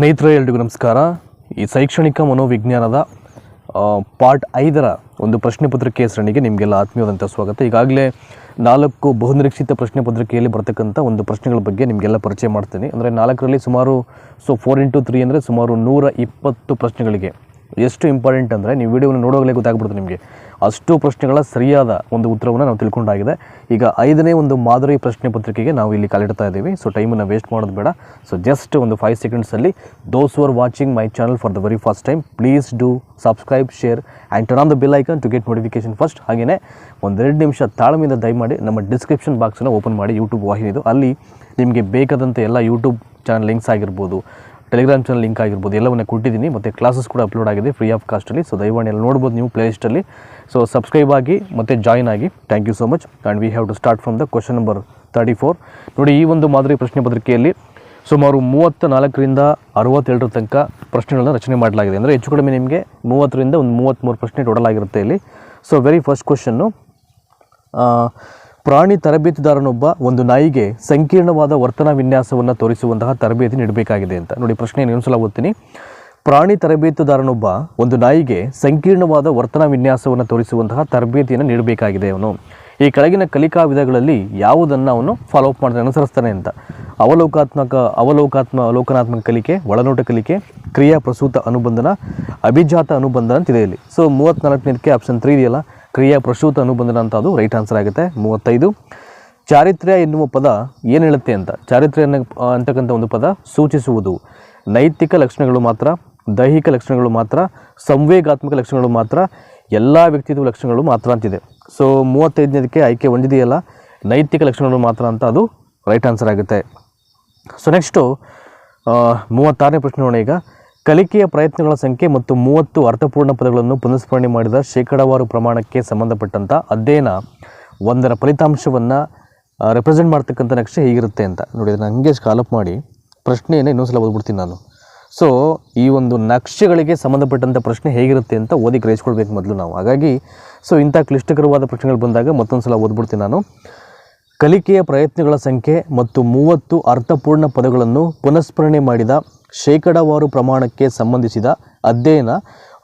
ಸ್ನೇಹಿತರೆ, ಎಲ್ರಿಗೂ ನಮಸ್ಕಾರ. ಈ ಶೈಕ್ಷಣಿಕ ಮನೋವಿಜ್ಞಾನದ ಪಾರ್ಟ್ ಐದರ ಒಂದು ಪ್ರಶ್ನೆ ಪತ್ರಿಕೆ ಸರಣಿಗೆ ನಿಮಗೆಲ್ಲ ಆತ್ಮೀಯವಾದಂಥ ಸ್ವಾಗತ. ಈಗಾಗಲೇ ನಾಲ್ಕು ಬಹುನಿರೀಕ್ಷಿತ ಪ್ರಶ್ನೆ ಪತ್ರಿಕೆಯಲ್ಲಿ ಬರ್ತಕ್ಕಂಥ ಒಂದು ಪ್ರಶ್ನೆಗಳ ಬಗ್ಗೆ ನಿಮಗೆಲ್ಲ ಪರಿಚಯ ಮಾಡ್ತೀನಿ. ಅಂದರೆ ನಾಲ್ಕರಲ್ಲಿ ಸುಮಾರು, ಸೊ ಫೋರ್ ಇಂಟು ತ್ರೀ ಅಂದರೆ ಸುಮಾರು ನೂರ ಇಪ್ಪತ್ತು ಪ್ರಶ್ನೆಗಳಿಗೆ ಎಷ್ಟು ಇಂಪಾರ್ಟೆಂಟ್ ಅಂದರೆ, ನೀವು ವಿಡಿಯೋವನ್ನು ನೋಡೋಗಲೇ ಗೊತ್ತಾಗ್ಬಿಡುತ್ತೆ ನಿಮಗೆ. ಅಷ್ಟು ಪ್ರಶ್ನೆಗಳ ಸರಿಯಾದ ಒಂದು ಉತ್ತರವನ್ನು ನಾವು ತಿಳ್ಕೊಂಡಾಗಿದೆ. ಈಗ ಐದನೇ ಒಂದು ಮಾದರಿ ಪ್ರಶ್ನೆ ಪತ್ರಿಕೆಗೆ ನಾವು ಇಲ್ಲಿ ಕಾಲಿಡ್ತಾ ಇದ್ದೀವಿ. ಸೊ ಟೈಮನ್ನು ವೇಸ್ಟ್ ಮಾಡೋದು ಬೇಡ. ಸೊ ಜಸ್ಟ್ ಒಂದು five ಸೆಕೆಂಡ್ಸಲ್ಲಿ those are watching my channel for the very first time please do subscribe share and turn on the bell icon to get notification first ಹಾಗೆಯೇ ಒಂದೆರಡು ನಿಮಿಷ ತಾಳ್ಮೆಯಿಂದ ದಯಮಾಡಿ ನಮ್ಮ ಡಿಸ್ಕ್ರಿಪ್ಷನ್ ಬಾಕ್ಸನ್ನು ಓಪನ್ ಮಾಡಿ ಯೂಟ್ಯೂಬ್ ವಾಹಿನಿದು. ಅಲ್ಲಿ ನಿಮಗೆ ಬೇಕಾದಂಥ ಎಲ್ಲ ಯೂಟ್ಯೂಬ್ ಚಾನಲ್ ಲಿಂಕ್ಸ್ ಆಗಿರ್ಬೋದು. ಟೆಲಿಗ್ರಾಮ್ ಚಾನಲ್ ಲಿಂಕ್ ಆಗಿರ್ಬೋದು, ಎಲ್ಲವನ್ನ ಕೊಟ್ಟಿದ್ದೀನಿ. ಮತ್ತು ಕ್ಲಾಸಸ್ ಕೂಡ ಅಪ್ಲೋಡ್ ಆಗಿದೆ ಫ್ರೀ ಆಫ್ ಕಾಸ್ಟಲ್ಲಿ ಸೊ ದಯವಾಣಿ ಎಲ್ಲ ನೋಡ್ಬೋದು ನೀವು ಪ್ಲೇಲಿಸ್ಟಲ್ಲಿ ಸೊ ಸಬ್ಸ್ಕ್ರೈಬ್ ಆಗಿ, ಮತ್ತು ಜಾಯ್ನ್ ಆಗಿ. Thank you so much and we have to start from the question number thirty four ನೋಡಿ, ಈ ಒಂದು ಮಾದರಿ ಪ್ರಶ್ನೆ ಪತ್ರಿಕೆಯಲ್ಲಿ ಸುಮಾರು ಮೂವತ್ತ ನಾಲ್ಕರಿಂದ ಅರವತ್ತೇಳರ ತನಕ ಪ್ರಶ್ನೆಗಳನ್ನು ರಚನೆ ಮಾಡಲಾಗಿದೆ. ಅಂದರೆ ಹೆಚ್ಚು ಕಡಿಮೆ ನಿಮಗೆ ಮೂವತ್ತರಿಂದ ಒಂದು ಮೂವತ್ತ್ಮೂರು ಪ್ರಶ್ನೆ ಟೋಟಲ್ ಆಗಿರುತ್ತೆ ಇಲ್ಲಿ. ಸೊ ವೆರಿ ಫಸ್ಟ್ ಕ್ವಶನ್ನು ಪ್ರಾಣಿ ತರಬೇತುದಾರನೊಬ್ಬ ಒಂದು ನಾಯಿಗೆ ಸಂಕೀರ್ಣವಾದ ವರ್ತನಾ ವಿನ್ಯಾಸವನ್ನು ತೋರಿಸುವಂತಹ ತರಬೇತಿ ನೀಡಬೇಕಾಗಿದೆ ಅಂತ. ನೋಡಿ, ಪ್ರಶ್ನೆ ಇನ್ನೊಂದ್ಸಲ ಓದ್ತೀನಿ. ಪ್ರಾಣಿ ತರಬೇತುದಾರನೊಬ್ಬ ಒಂದು ನಾಯಿಗೆ ಸಂಕೀರ್ಣವಾದ ವರ್ತನಾ ವಿನ್ಯಾಸವನ್ನು ತೋರಿಸುವಂತಹ ತರಬೇತಿಯನ್ನು ನೀಡಬೇಕಾಗಿದೆ ಅವನು. ಈ ಕೆಳಗಿನ ಕಲಿಕಾ ವಿಧಗಳಲ್ಲಿ ಯಾವುದನ್ನು ಅವನು ಫಾಲೋ ಅಪ್ ಮಾಡ್ತಾನೆ, ಅನುಸರಿಸ್ತಾನೆ ಅಂತ. ಅವಲೋಕಾತ್ಮಕ, ಅವಲೋಕಾತ್ಮ ಅವಲೋಕನಾತ್ಮಕ ಕಲಿಕೆ, ಒಳನೋಟ ಕಲಿಕೆ ಕ್ರಿಯಾ ಪ್ರಸೂತ ಅನುಬಂಧನ, ಅಭಿಜಾತ ಅನುಬಂಧನ ಅಂತಿದೆ ಇಲ್ಲಿ. ಸೊ ಮೂವತ್ತ್ನಾಲ್ಕನೇದಕ್ಕೆ ಆಪ್ಷನ್ ತ್ರೀ ಇದೆಯಲ್ಲ? ಕ್ರಿಯಾ ಪ್ರಸೂತ ಅನುಬಂಧನ ಅಂತ ಅದು ರೈಟ್ ಆನ್ಸರ್ ಆಗುತ್ತೆ. ಮೂವತ್ತೈದು, ಚಾರಿತ್ರ್ಯ ಎನ್ನುವ ಪದ ಏನು ಹೇಳುತ್ತೆ ಅಂತ? ಚಾರಿತ್ರ್ಯ ಅಂತಕ್ಕಂಥ ಒಂದು ಪದ ಸೂಚಿಸುವುದು. ನೈತಿಕ ಲಕ್ಷಣಗಳು ಮಾತ್ರ, ದೈಹಿಕ ಲಕ್ಷಣಗಳು ಮಾತ್ರ, ಸಂವೇಗಾತ್ಮಕ ಲಕ್ಷಣಗಳು ಮಾತ್ರ, ಎಲ್ಲ ವ್ಯಕ್ತಿತ್ವ ಲಕ್ಷಣಗಳು ಮಾತ್ರ ಅಂತಿದೆ. ಸೊ ಮೂವತ್ತೈದನೇದಕ್ಕೆ ಆಯ್ಕೆ ಹೊಂದಿದೆಯಲ್ಲ ನೈತಿಕ ಲಕ್ಷಣಗಳು ಮಾತ್ರ ಅಂತ ಅದು ರೈಟ್ ಆನ್ಸರ್ ಆಗುತ್ತೆ. ಸೊ ನೆಕ್ಸ್ಟು ಮೂವತ್ತಾರನೇ ಪ್ರಶ್ನೆ ನೋಡೋಣ ಈಗ. ಕಲಿಕೆಯ ಪ್ರಯತ್ನಗಳ ಸಂಖ್ಯೆ ಮತ್ತು ಮೂವತ್ತು ಅರ್ಥಪೂರ್ಣ ಪದಗಳನ್ನು ಪುನಸ್ಮರಣೆ ಮಾಡಿದ ಶೇಕಡಾವಾರು ಪ್ರಮಾಣಕ್ಕೆ ಸಂಬಂಧಪಟ್ಟಂಥ ಅಧ್ಯಯನ ಒಂದರ ಫಲಿತಾಂಶವನ್ನು ರೆಪ್ರೆಸೆಂಟ್ ಮಾಡ್ತಕ್ಕಂಥ ನಕ್ಷೆ ಹೀಗಿರುತ್ತೆ ಅಂತ ನೋಡಿ ಅದನ್ನು ಹಂಗೆ ಸ್ಕಾಲಪ್ ಮಾಡಿ. ಪ್ರಶ್ನೆಯನ್ನು ಇನ್ನೊಂದ್ಸಲ ಓದ್ಬಿಡ್ತೀನಿ ನಾನು. ಸೊ ಈ ಒಂದು ನಕ್ಷೆಗಳಿಗೆ ಸಂಬಂಧಪಟ್ಟಂಥ ಪ್ರಶ್ನೆ ಹೇಗಿರುತ್ತೆ ಅಂತ ಓದಿ ಗ್ರಹಿಸ್ಕೊಳ್ಬೇಕು ಮೊದಲು ನಾವು. ಹಾಗಾಗಿ ಸೊ ಇಂಥ ಕ್ಲಿಷ್ಟಕರವಾದ ಪ್ರಶ್ನೆಗಳು ಬಂದಾಗ ಮತ್ತೊಂದು ಸಲ ಓದ್ಬಿಡ್ತೀನಿ ನಾನು. ಕಲಿಕೆಯ ಪ್ರಯತ್ನಗಳ ಸಂಖ್ಯೆ ಮತ್ತು ಮೂವತ್ತು ಅರ್ಥಪೂರ್ಣ ಪದಗಳನ್ನು ಪುನಸ್ಮರಣೆ ಮಾಡಿದ ಶೇಕಡಾವಾರು ಪ್ರಮಾಣಕ್ಕೆ ಸಂಬಂಧಿಸಿದ ಅಧ್ಯಯನ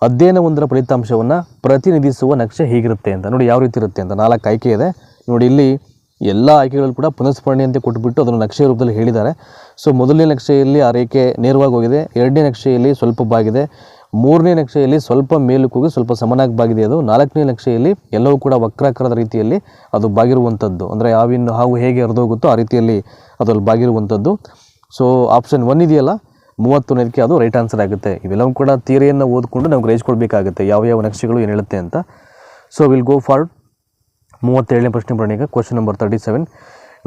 ಅಧ್ಯಯನವೊಂದರ ಫಲಿತಾಂಶವನ್ನು ಪ್ರತಿನಿಧಿಸುವ ನಕ್ಷೆ ಹೀಗಿರುತ್ತೆ ಅಂತ. ನೋಡಿ ಯಾವ ರೀತಿ ಇರುತ್ತೆ ಅಂತ. ನಾಲ್ಕು ಆಯ್ಕೆ ಇದೆ. ನೋಡಿ ಇಲ್ಲಿ ಎಲ್ಲ ಆಯ್ಕೆಗಳು ಕೂಡ ಪುನಸ್ಮರಣೆಯಂತೆ ಕೊಟ್ಬಿಟ್ಟು ಅದನ್ನು ನಕ್ಷೆ ರೂಪದಲ್ಲಿ ಹೇಳಿದ್ದಾರೆ. ಸೊ, ಮೊದಲನೇ ನಕ್ಷೆಯಲ್ಲಿ ಆ ರೇಖೆ ನೇರವಾಗಿ ಹೋಗಿದೆ. ಎರಡನೇ ನಕ್ಷೆಯಲ್ಲಿ ಸ್ವಲ್ಪ ಬಾಗಿದೆ ಮೂರನೇ ನಕ್ಷೆಯಲ್ಲಿ ಸ್ವಲ್ಪ ಮೇಲಕ್ಕೆ ಸ್ವಲ್ಪ ಸಮನಾಗಿ ಬಾಗಿದೆ ಅದು. ನಾಲ್ಕನೇ ನಕ್ಷೆಯಲ್ಲಿ ಎಲ್ಲವೂ ಕೂಡ ವಕ್ರಾಕಾರದ ರೀತಿಯಲ್ಲಿ ಅದು ಬಾಗಿರುವಂಥದ್ದು. ಅಂದರೆ ಹಾವಿನ ಹಾವು ಹೇಗೆ ಹರಿದೋಗುತ್ತೋ ಆ ರೀತಿಯಲ್ಲಿ ಅದು ಅಲ್ಲಿ ಬಾಗಿರುವಂಥದ್ದು. ಸೊ, ಆಪ್ಷನ್ ಒನ್ ಇದೆಯಲ್ಲ? ಮೂವತ್ತೊಂದಕ್ಕೆ ಅದು ರೈಟ್ ಆನ್ಸರ್ ಆಗುತ್ತೆ. ಇವೆಲ್ಲವೂ ಕೂಡ ಥಿಯರಿಯನ್ನು ಓದಿಕೊಂಡು ನಾವು ಗ್ರಹಿಸ್ಕೊಳ್ಬೇಕಾಗುತ್ತೆ ಯಾವ ಯಾವ ನಕ್ಷೆಗಳು ಏನು ಹೇಳುತ್ತೆ ಅಂತ. ಸೊ ವಿಲ್ ಗೋ ಫಾರ್ ಮೂವತ್ತೇಳನೇ ಪ್ರಶ್ನೆ ಬರೋಣ ಕ್ವಶನ್ ನಂಬರ್ ತರ್ಟಿ ಸೆವೆನ್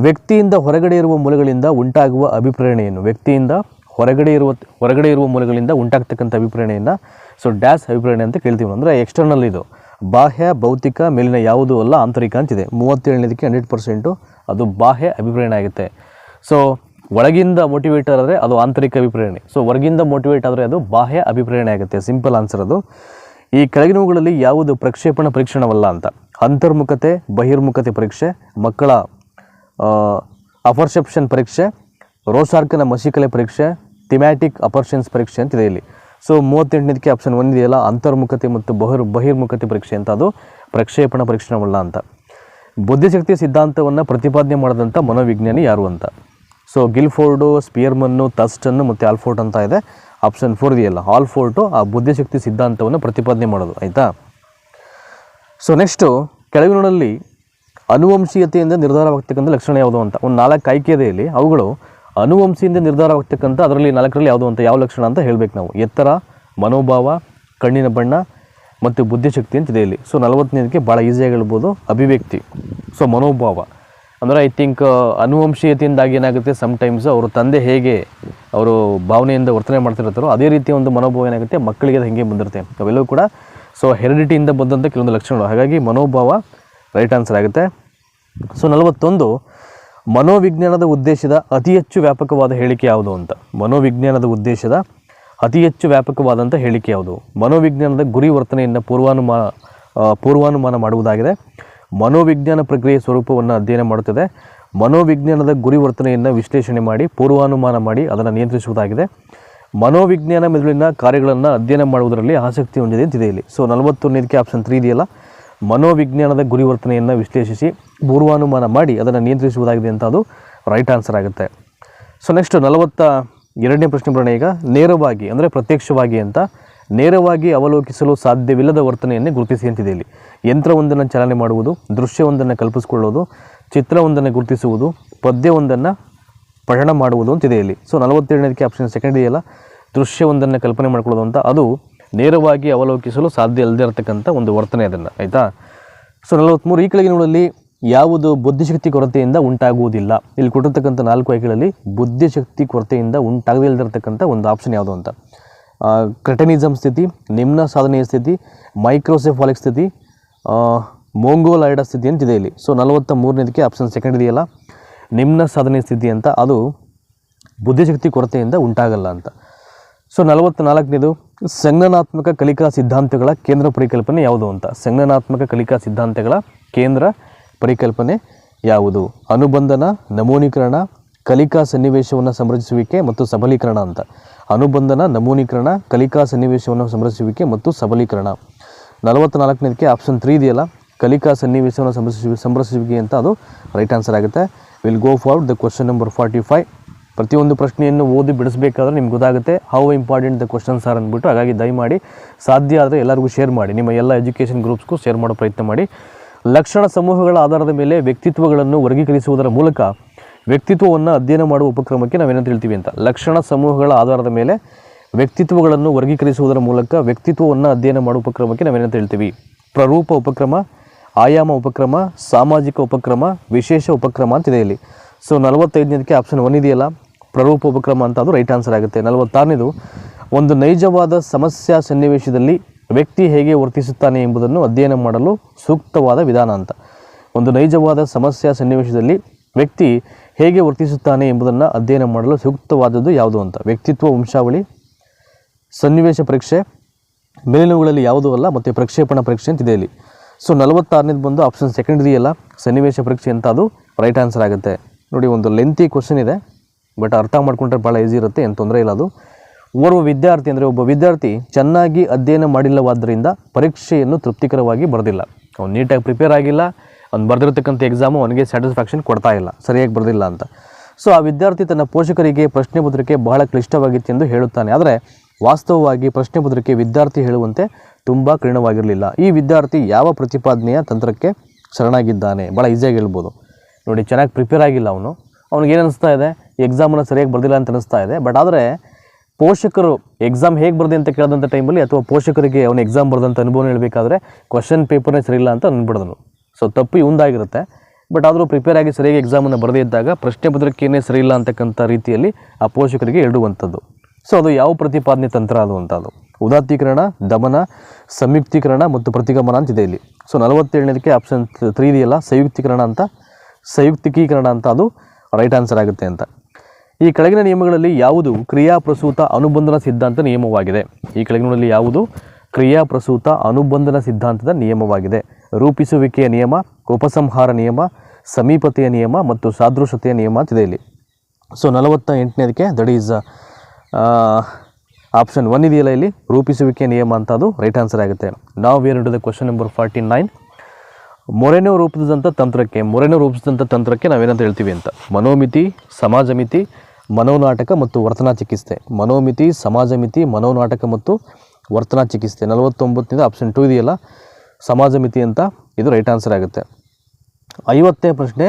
ವ್ಯಕ್ತಿಯಿಂದ ಹೊರಗಡೆ ಇರುವ ಮೂಲಗಳಿಂದ ಉಂಟಾಗುವ ಅಭಿಪ್ರೇರಣೆಯನ್ನು. ವ್ಯಕ್ತಿಯಿಂದ ಹೊರಗಡೆ ಇರುವ ಹೊರಗಡೆ ಇರುವ ಮೂಲಗಳಿಂದ ಉಂಟಾಗ್ತಕ್ಕಂಥ ಅಭಿಪ್ರೇರಣೆಯನ್ನು. ಸೊ ಡ್ಯಾಶ್ ಅಭಿಪ್ರೇರಣೆ ಅಂತ ಕೇಳ್ತೀವಿ ಅಂದರೆ ಎಕ್ಸ್ಟರ್ನಲ್ ಇದು. ಬಾಹ್ಯ, ಭೌತಿಕ, ಮೇಲಿನ ಯಾವುದೂ ಅಲ್ಲ, ಆಂತರಿಕ ಅಂತಿದೆ. ಮೂವತ್ತೇಳನೇದಕ್ಕೆ ಹಂಡ್ರೆಡ್ ಪರ್ಸೆಂಟು ಅದು ಬಾಹ್ಯ ಅಭಿಪ್ರೇರಣೆ ಆಗುತ್ತೆ. ಸೊ ಒಳಗಿಂದ ಮೋಟಿವೇಟ್ ಆದರೆ ಅದು ಆಂತರಿಕ ಅಭಿಪ್ರೇರಣೆ. ಸೊ ಹೊರಗಿಂದ ಮೋಟಿವೇಟ್ ಆದರೆ ಅದು ಬಾಹ್ಯ ಅಭಿಪ್ರೇರಣೆ ಆಗುತ್ತೆ. ಸಿಂಪಲ್ ಆನ್ಸರ್ ಅದು. ಈ ಕೆಳಗಿನವುಗಳಲ್ಲಿ ಯಾವುದು ಪ್ರಕ್ಷೇಪಣ ಪರೀಕ್ಷಣವಲ್ಲ ಅಂತ? ಅಂತರ್ಮುಖತೆ, ಬಹಿರ್ಮುಖತೆ ಪರೀಕ್ಷೆ, ಮಕ್ಕಳ ಅಪರ್ಸೆಪ್ಷನ್ ಪರೀಕ್ಷೆ ರೋಸಾರ್ಕನ ಮಸಿಕಲೆ ಪರೀಕ್ಷೆ ಥಿಮ್ಯಾಟಿಕ್ ಅಪರ್ಷನ್ಸ್ ಪರೀಕ್ಷೆ ಅಂತಿದೆ ಇಲ್ಲಿ. ಸೊ ಮೂವತ್ತೆಂಟನೇದಕ್ಕೆ ಆಪ್ಷನ್ ಒನ್ ಇದೆಯಲ್ಲ, ಅಂತರ್ಮುಖತೆ ಮತ್ತು ಬಹಿರ್, ಬಹಿರ್ಮುಖತೆ ಪರೀಕ್ಷೆ ಅಂತ ಅದು ಪ್ರಕ್ಷೇಪಣ ಪರೀಕ್ಷಣವಲ್ಲ ಅಂತ. ಬುದ್ಧಿಶಕ್ತಿ ಸಿದ್ಧಾಂತವನ್ನು ಪ್ರತಿಪಾದನೆ ಮಾಡಿದಂಥ ಮನೋವಿಜ್ಞಾನಿ ಯಾರು ಅಂತ? ಸೊ ಗಿಲ್ಫೋರ್ಡು ಸ್ಪಿಯರ್ಮನ್ನು ತಸ್ಟನ್ನು ಮತ್ತು ಆಲ್ಫೋರ್ಟ್ ಅಂತ ಇದೆ. ಆಪ್ಷನ್ ಫೋರ್ ಇದೆಯಲ್ಲ. ಆಲ್ಫೋರ್ಟು ಆ ಬುದ್ಧಿಶಕ್ತಿ ಸಿದ್ಧಾಂತವನ್ನು ಪ್ರತಿಪಾದನೆ ಮಾಡೋದು. ಆಯಿತಾ? ಸೊ ನೆಕ್ಸ್ಟು ಕೆಳಗಿನಲ್ಲಿ ಅನುವಂಶೀಯತೆಯಿಂದ ನಿರ್ಧಾರವಾಗ್ತಕ್ಕಂಥ ಲಕ್ಷಣ ಯಾವುದು ಅಂತ. ಒಂದು ನಾಲ್ಕು ಆಯ್ಕೆ ಇದೆ ಇಲ್ಲಿ. ಅವುಗಳು ಅನುವಂಶಿಯಿಂದ ನಿರ್ಧಾರವಾಗ್ತಕ್ಕಂಥ, ಅದರಲ್ಲಿ ನಾಲ್ಕರಲ್ಲಿ ಯಾವುದು ಅಂತ, ಯಾವ ಲಕ್ಷಣ ಅಂತ ಹೇಳಬೇಕು ನಾವು. ಎತ್ತರ, ಮನೋಭಾವ, ಕಣ್ಣಿನ ಬಣ್ಣ ಮತ್ತು ಬುದ್ಧಿಶಕ್ತಿ ಅಂತಿದೆ ಇಲ್ಲಿ. ಸೊ ನಲವತ್ತನೇದಕ್ಕೆ ಭಾಳ ಈಸಿಯಾಗಿ ಹೇಳ್ಬೋದು. ಅಭಿವ್ಯಕ್ತಿ. ಸೊ ಮನೋಭಾವ. ಅಂದರೆ ಐ ಥಿಂಕ್ ಅನುವಂಶೀಯತೆಯಿಂದಾಗಿ ಏನಾಗುತ್ತೆ? ಸಮ್ಟೈಮ್ಸ್ ಅವ್ರ ತಂದೆ ಹೇಗೆ ಅವರು ಭಾವನೆಯಿಂದ ವರ್ತನೆ ಮಾಡ್ತಿರ್ತಾರೋ ಅದೇ ರೀತಿಯ ಒಂದು ಮನೋಭಾವ ಏನಾಗುತ್ತೆ? ಮಕ್ಕಳಿಗೆ ಅದು ಹೇಗೆ ಬಂದಿರುತ್ತೆ. ಅವೆಲ್ಲವೂ ಕೂಡ ಸೊ ಹೆರಿಡಿಟಿಯಿಂದ ಬಂದಂಥ ಕೆಲವೊಂದು ಲಕ್ಷಣಗಳು. ಹಾಗಾಗಿ ಮನೋಭಾವ ರೈಟ್ ಆನ್ಸರ್ ಆಗುತ್ತೆ. ಸೊ ನಲವತ್ತೊಂದು, ಮನೋವಿಜ್ಞಾನದ ಉದ್ದೇಶದ ಅತಿ ಹೆಚ್ಚು ವ್ಯಾಪಕವಾದ ಹೇಳಿಕೆ ಯಾವುದು ಅಂತ? ಮನೋವಿಜ್ಞಾನದ ಉದ್ದೇಶದ ಅತಿ ಹೆಚ್ಚು ವ್ಯಾಪಕವಾದಂಥ ಹೇಳಿಕೆ ಯಾವುದು? ಮನೋವಿಜ್ಞಾನದ ಗುರಿ ವರ್ತನೆಯನ್ನು ಪೂರ್ವಾನುಮಾನ ಪೂರ್ವಾನುಮಾನ ಮಾಡುವುದಾಗಿದೆ. ಮನೋವಿಜ್ಞಾನ ಪ್ರಕ್ರಿಯೆ ಸ್ವರೂಪವನ್ನು ಅಧ್ಯಯನ ಮಾಡುತ್ತದೆ. ಮನೋವಿಜ್ಞಾನದ ಗುರಿ ವರ್ತನೆಯನ್ನು ವಿಶ್ಲೇಷಣೆ ಮಾಡಿ, ಪೂರ್ವಾನುಮಾನ ಮಾಡಿ, ಅದನ್ನು ನಿಯಂತ್ರಿಸುವುದಾಗಿದೆ. ಮನೋವಿಜ್ಞಾನ ಮೆದುಳಿನ ಕಾರ್ಯಗಳನ್ನು ಅಧ್ಯಯನ ಮಾಡುವುದರಲ್ಲಿ ಆಸಕ್ತಿ ಹೊಂದಿದೆ ಇಲ್ಲಿ. ಸೊ ನಲವತ್ತೊಂದಕ್ಕೆ ಆಪ್ಷನ್ ತ್ರೀ ಇದೆಯಲ್ಲ? ಮನೋವಿಜ್ಞಾನದ ಗುರಿವರ್ತನೆಯನ್ನು ವಿಶ್ಲೇಷಿಸಿ, ಪೂರ್ವಾನುಮಾನ ಮಾಡಿ, ಅದನ್ನು ನಿಯಂತ್ರಿಸುವುದಾಗಿದೆ ಅಂತ ಅದು ರೈಟ್ ಆನ್ಸರ್ ಆಗುತ್ತೆ. ಸೊ ನೆಕ್ಸ್ಟ್ ನಲವತ್ತ ಎರಡನೇ ಪ್ರಶ್ನೆ ಬರೋಣ ಈಗ. ನೇರವಾಗಿ, ಅಂದರೆ ಪ್ರತ್ಯಕ್ಷವಾಗಿ ಅಂತ. ನೇರವಾಗಿ ಅವಲೋಕಿಸಲು ಸಾಧ್ಯವಿಲ್ಲದ ವರ್ತನೆಯನ್ನೇ ಗುರುತಿಸಿ ಅಂತಿದೆ ಇಲ್ಲಿ. ಯಂತ್ರವೊಂದನ್ನು ಚಾಲನೆ ಮಾಡುವುದು, ದೃಶ್ಯವೊಂದನ್ನು ಕಲ್ಪಿಸಿಕೊಳ್ಳುವುದು ಚಿತ್ರವೊಂದನ್ನು ಗುರುತಿಸುವುದು, ಪದ್ಯವೊಂದನ್ನು ಪಠಣ ಮಾಡುವುದು ಅಂತಿದೆ ಇಲ್ಲಿ. ಸೊ ನಲವತ್ತೇಳನೇದಕ್ಕೆ ಆಪ್ಷನ್ ಸೆಕೆಂಡ್ ಇದೆಯಲ್ಲ ದೃಶ್ಯವೊಂದನ್ನು ಕಲ್ಪನೆ ಮಾಡ್ಕೊಳ್ಳೋದು ಅಂತ. ಅದು ನೇರವಾಗಿ ಅವಲೋಕಿಸಲು ಸಾಧ್ಯ ಇಲ್ಲದೇ ಇರತಕ್ಕಂಥ ಒಂದು ವರ್ತನೆ ಅದನ್ನು. ಆಯಿತಾ? ಸೊ ನಲವತ್ತ್ಮೂರು ಈ ಕೆಳಗಿನಗಳಲ್ಲಿ ಯಾವುದು ಬುದ್ಧಿಶಕ್ತಿ ಕೊರತೆಯಿಂದ ಉಂಟಾಗುವುದಿಲ್ಲ. ಇಲ್ಲಿ ಕೊಟ್ಟಿರ್ತಕ್ಕಂಥ ನಾಲ್ಕು ಆಯ್ಕೆಗಳಲ್ಲಿ ಬುದ್ಧಿಶಕ್ತಿ ಕೊರತೆಯಿಂದ ಉಂಟಾಗದೇ ಇಲ್ಲದಿರತಕ್ಕಂಥ ಒಂದು ಆಪ್ಷನ್ ಯಾವುದು ಅಂತ. ಕ್ರೆಟನಿಸಮ್ ಸ್ಥಿತಿ, ನಿಮ್ನ ಸಾಧನೆಯ ಸ್ಥಿತಿ, ಮೈಕ್ರೋಸೆಫಾಲಿಕ್ ಸ್ಥಿತಿ ಮೋಂಗೋಲೈಡ ಸ್ಥಿತಿ ಅಂತಿದೆ ಇಲ್ಲಿ. ಸೊ ನಲವತ್ತ ಮೂರನೇದಕ್ಕೆ ಆಪ್ಷನ್ ಸೆಕೆಂಡ್ ಇದೆಯಲ್ಲ? ನಿಮ್ನ ಸಾಧನೆಯ ಸ್ಥಿತಿ ಅಂತ ಅದು ಬುದ್ಧಿಶಕ್ತಿ ಕೊರತೆಯಿಂದ ಉಂಟಾಗಲ್ಲ ಅಂತ. ಸೊ ನಲವತ್ತ್ನಾಲ್ಕನೇದು ಸಂಜ್ಞಾನಾತ್ಮಕ ಕಲಿಕಾ ಸಿದ್ಧಾಂತಗಳ ಕೇಂದ್ರ ಪರಿಕಲ್ಪನೆ ಯಾವುದು ಅಂತ? ಸಂಜ್ಞಾನಾತ್ಮಕ ಕಲಿಕಾ ಸಿದ್ಧಾಂತಗಳ ಕೇಂದ್ರ ಪರಿಕಲ್ಪನೆ ಯಾವುದು? ಅನುಬಂಧನ, ನಮೂನೀಕರಣ, ಕಲಿಕಾ ಸನ್ನಿವೇಶವನ್ನು ಸಂರಚಿಸುವಿಕೆ ಮತ್ತು ಸಬಲೀಕರಣ ಅಂತ. ಅನುಬಂಧನ, ನಮೂನೀಕರಣ, ಕಲಿಕಾ ಸನ್ನಿವೇಶವನ್ನು ಸಂರಕ್ಷಿಸುವಿಕೆ ಮತ್ತು ಸಬಲೀಕರಣ. ನಲವತ್ತ್ನಾಲ್ಕನೇದಕ್ಕೆ ಆಪ್ಷನ್ ತ್ರೀ ಇದೆಯಲ್ಲ? ಕಲಿಕಾ ಸನ್ನಿವೇಶವನ್ನು ಸಂರಕ್ಷಿಸುವ ಸಂರಕ್ಷಿಸುವಿಕೆ ಅಂತ ಅದು ರೈಟ್ ಆನ್ಸರ್ ಆಗುತ್ತೆ. Will go for the question number forty five ಪ್ರತಿಯೊಂದು ಪ್ರಶ್ನೆಯನ್ನು ಓದಿ ಬಿಡಿಸಬೇಕಾದ್ರೆ ನಿಮ್ಗೆ ಗೊತ್ತಾಗುತ್ತೆ. How important the questions are ಅಂದ್ಬಿಟ್ಟು ಹಾಗಾಗಿ ದಯಮಾಡಿ ಸಾಧ್ಯ ಆದರೆ ಎಲ್ಲರಿಗೂ ಶೇರ್ ಮಾಡಿ. ನಿಮ್ಮ ಎಲ್ಲ ಎಜುಕೇಷನ್ ಗ್ರೂಪ್ಸ್ಗೂ ಶೇರ್ ಮಾಡೋ ಪ್ರಯತ್ನ ಮಾಡಿ. ಲಕ್ಷಣ ಸಮೂಹಗಳ ಆಧಾರದ ಮೇಲೆ ವ್ಯಕ್ತಿತ್ವಗಳನ್ನು ವರ್ಗೀಕರಿಸುವುದರ ಮೂಲಕ ವ್ಯಕ್ತಿತ್ವವನ್ನು ಅಧ್ಯಯನ ಮಾಡುವ ಉಪಕ್ರಮಕ್ಕೆ ನಾವೇನಂತ ಹೇಳ್ತೀವಿ ಅಂತ. ಲಕ್ಷಣ ಸಮೂಹಗಳ ಆಧಾರದ ಮೇಲೆ ವ್ಯಕ್ತಿತ್ವಗಳನ್ನು ವರ್ಗೀಕರಿಸುವುದರ ಮೂಲಕ ವ್ಯಕ್ತಿತ್ವವನ್ನು ಅಧ್ಯಯನ ಮಾಡುವ ಉಪಕ್ರಮಕ್ಕೆ ನಾವೇನಂತ ಹೇಳ್ತೀವಿ. ಪ್ರರೂಪ ಉಪಕ್ರಮ, ಆಯಾಮ ಉಪಕ್ರಮ, ಸಾಮಾಜಿಕ ಉಪಕ್ರಮ, ವಿಶೇಷ ಉಪಕ್ರಮ ಅಂತಿದೆ ಇಲ್ಲಿ. ಸೊ ನಲವತ್ತೈದನೇದಕ್ಕೆ ಆಪ್ಷನ್ ಒನ್ ಇದೆಯಲ್ಲ? ಪ್ರರೂಪ ಉಪಕ್ರಮ ಅಂತ ಅದು ರೈಟ್ ಆನ್ಸರ್ ಆಗುತ್ತೆ. ನಲವತ್ತಾರನೇದು, ಒಂದು ನೈಜವಾದ ಸಮಸ್ಯಾ ಸನ್ನಿವೇಶದಲ್ಲಿ ವ್ಯಕ್ತಿ ಹೇಗೆ ವರ್ತಿಸುತ್ತಾನೆ ಎಂಬುದನ್ನು ಅಧ್ಯಯನ ಮಾಡಲು ಸೂಕ್ತವಾದ ವಿಧಾನ ಅಂತ. ಒಂದು ನೈಜವಾದ ಸಮಸ್ಯಾ ಸನ್ನಿವೇಶದಲ್ಲಿ ವ್ಯಕ್ತಿ ಹೇಗೆ ವರ್ತಿಸುತ್ತಾನೆ ಎಂಬುದನ್ನು ಅಧ್ಯಯನ ಮಾಡಲು ಸೂಕ್ತವಾದದ್ದು ಯಾವುದು ಅಂತ. ವ್ಯಕ್ತಿತ್ವ ವಂಶಾವಳಿ, ಸನ್ನಿವೇಶ ಪರೀಕ್ಷೆ, ಮೇಲಿನವುಗಳಲ್ಲಿ ಯಾವುದೂ ಅಲ್ಲ, ಮತ್ತು ಪ್ರಕ್ಷೇಪಣ ಪರೀಕ್ಷೆ ಅಂತಿದೆ ಇಲ್ಲಿ. ಸೊ ನಲವತ್ತಾರನೇದು ಬಂದು ಆಪ್ಷನ್ ಸೆಕೆಂಡ್ ಇದೆಯಲ್ಲ ಸನ್ನಿವೇಶ ಪರೀಕ್ಷೆ ಅಂತ ಅದು ರೈಟ್ ಆನ್ಸರ್ ಆಗುತ್ತೆ. ನೋಡಿ, ಒಂದು ಲೆಂತಿ ಕ್ವಶನ್ ಇದೆ ಬಟ್ ಅರ್ಥ ಮಾಡ್ಕೊಂಡ್ರೆ ಭಾಳ ಈಸಿ ಇರುತ್ತೆ, ಏನು ತೊಂದರೆ ಇಲ್ಲ ಅದು. ಓರ್ವ ವಿದ್ಯಾರ್ಥಿ ಅಂದರೆ ಒಬ್ಬ ವಿದ್ಯಾರ್ಥಿ ಚೆನ್ನಾಗಿ ಅಧ್ಯಯನ ಮಾಡಿಲ್ಲವಾದ್ದರಿಂದ ಪರೀಕ್ಷೆಯನ್ನು ತೃಪ್ತಿಕರವಾಗಿ ಬರೆದಿಲ್ಲ. ಅವ್ನು ನೀಟಾಗಿ ಪ್ರಿಪೇರ್ ಆಗಿಲ್ಲ ಅವ್ನು ಬರೆದಿರತಕ್ಕಂಥ ಎಕ್ಸಾಮು ಅವನಿಗೆ ಸ್ಯಾಟಿಸ್ಫ್ಯಾಕ್ಷನ್ ಕೊಡ್ತಾ ಇಲ್ಲ, ಸರಿಯಾಗಿ ಬರೆದಿಲ್ಲ ಅಂತ. ಸೊ ಆ ವಿದ್ಯಾರ್ಥಿ ತನ್ನ ಪೋಷಕರಿಗೆ ಪ್ರಶ್ನೆ ಪತ್ರಿಕೆ ಬಹಳ ಕ್ಲಿಷ್ಟವಾಗಿತ್ತು ಎಂದು ಹೇಳುತ್ತಾನೆ. ಆದರೆ, ವಾಸ್ತವವಾಗಿ ಪ್ರಶ್ನೆ ಪತ್ರಿಕೆ ವಿದ್ಯಾರ್ಥಿ ಹೇಳುವಂತೆ ತುಂಬ ಕಠಿಣವಾಗಿರಲಿಲ್ಲ. ಈ ವಿದ್ಯಾರ್ಥಿ ಯಾವ ಪ್ರತಿಪಾದನೆಯ ತಂತ್ರಕ್ಕೆ ಶರಣಾಗಿದ್ದಾನೆ? ಭಾಳ ಈಸಿಯಾಗಿ ಹೇಳ್ಬೋದು. ನೋಡಿ, ಚೆನ್ನಾಗಿ ಪ್ರಿಪೇರ್ ಆಗಿಲ್ಲ ಅವನು. ಅವ್ನಿಗೆ ಏನು ಅನಿಸ್ತಾ ಇದೆ? ಎಕ್ಸಾಮನ್ನು ಸರಿಯಾಗಿ ಬರೆದಿಲ್ಲ ಅಂತ ಅನಿಸ್ತಾ ಇದೆ. ಬಟ್ ಆದರೆ, ಪೋಷಕರು ಎಕ್ಸಾಮ್ ಹೇಗೆ ಬರ್ದೆ ಅಂತ ಕೇಳಿದಂಥ ಟೈಮಲ್ಲಿ ಅಥವಾ ಪೋಷಕರಿಗೆ ಅವನು ಎಕ್ಸಾಮ್ ಬರೆದಂಥ ಅನುಭವ ಹೇಳಬೇಕಾದ್ರೆ ಕ್ವಶನ್ ಪೇಪರ್ನೇ ಸರಿಯಿಲ್ಲ ಅಂತ ಅಂದ್ಬಿಡ್ದನು ಸೊ ತಪ್ಪು ಇವಂದಾಗಿರುತ್ತೆ. ಬಟ್ ಆದರೂ ಪ್ರಿಪೇರ್ ಆಗಿ ಸರಿಯಾಗಿ ಎಕ್ಸಾಮನ್ನು ಬರದೇ ಇದ್ದಾಗ ಪ್ರಶ್ನೆ ಪತ್ರಿಕೆಯೇ ಸರಿ ಇಲ್ಲ ಅಂತಕ್ಕಂಥ ರೀತಿಯಲ್ಲಿ ಆ ಪೋಷಕರಿಗೆ ಇಡುವಂಥದ್ದು ಸೊ ಅದು ಯಾವ ಪ್ರತಿಪಾದನೆ ತಂತ್ರ ಅದು ಅಂತ ಅದು ಉದಾತ್ತೀಕರಣ, ದಮನ ಸಂಯುಕ್ತೀಕರಣ ಮತ್ತು ಪ್ರತಿಗಮನ ಅಂತಿದೆ ಇಲ್ಲಿ. ಸೊ ನಲವತ್ತೇಳನೇದಕ್ಕೆ ಆಪ್ಷನ್ ತ್ರೀ ಇದೆಯಲ್ಲ, ಸಂಯುಕ್ತೀಕರಣ ಅಂತ. ಸಂಯುಕ್ತಿಕೀಕರಣ ಅಂತ ಅದು ರೈಟ್ ಆನ್ಸರ್ ಆಗುತ್ತೆ ಅಂತ. ಈ ಕೆಳಗಿನ ನಿಯಮಗಳಲ್ಲಿ ಯಾವುದು ಕ್ರಿಯಾಪ್ರಸೂತ ಅನುಬಂಧನ ಸಿದ್ಧಾಂತ ನಿಯಮವಾಗಿದೆ? ಈ ಕೆಳಗಿನಲ್ಲಿ ಯಾವುದು ಕ್ರಿಯಾಪ್ರಸೂತ ಅನುಬಂಧನ ಸಿದ್ಧಾಂತದ ನಿಯಮವಾಗಿದೆ? ರೂಪಿಸುವಿಕೆಯ ನಿಯಮ ಉಪಸಂಹಾರ ನಿಯಮ, ಸಮೀಪತೆಯ ನಿಯಮ ಮತ್ತು ಸಾದೃಶ್ಯತೆಯ ನಿಯಮ ಅಂತಿದೆ ಇಲ್ಲಿ. ಸೊ ನಲವತ್ತ ಎಂಟನೇದಕ್ಕೆ ದಟ್ ಈಸ್ ಆಪ್ಷನ್ ಒನ್ ಇದೆಯಲ್ಲ ಇಲ್ಲಿ? ರೂಪಿಸುವಿಕೆ ನಿಯಮ ಅಂತ ಅದು ರೈಟ್ ಆನ್ಸರ್ ಆಗುತ್ತೆ. ನಾವು ಏನು ಹಿಡಿದ question number forty nine Moreno ರೂಪಿಸಿದಂಥ ತಂತ್ರಕ್ಕೆ, ಮೊರೆನೋ ರೂಪಿಸಿದಂಥ ತಂತ್ರಕ್ಕೆ ನಾವೇನಂತ ಹೇಳ್ತೀವಿ ಅಂತ? ಮನೋಮಿತಿ, ಸಮಾಜಮಿತಿ, ಮನೋನಾಟಕ ಮತ್ತು ವರ್ತನಾ ಚಿಕಿತ್ಸೆ. ಮನೋಮಿತಿ, ಸಮಾಜಮಿತಿ, ಮನೋನಾಟಕ ಮತ್ತು ವರ್ತನಾ ಚಿಕಿತ್ಸೆ. ನಲವತ್ತೊಂಬತ್ತನೇದು ಆಪ್ಷನ್ ಟು ಇದೆಯಲ್ಲ? ಸಮಾಜ ಮಿತಿ ಅಂತ ಇದು ರೈಟ್ ಆನ್ಸರ್ ಆಗುತ್ತೆ. ಐವತ್ತನೇ ಪ್ರಶ್ನೆ